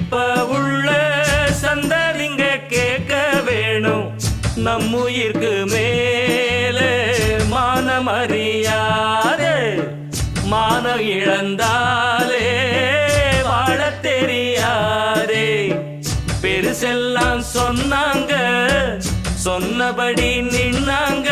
இப்ப உள்ள சந்த கேட்க வேணும். நம்முயிர்க்கு மேல மானம் அறியாதே மானம் இழந்தாலே வாழ தெரியாரே பெருசெல்லாம் சொன்னாங்க சொன்னபடி நின்னாங்க.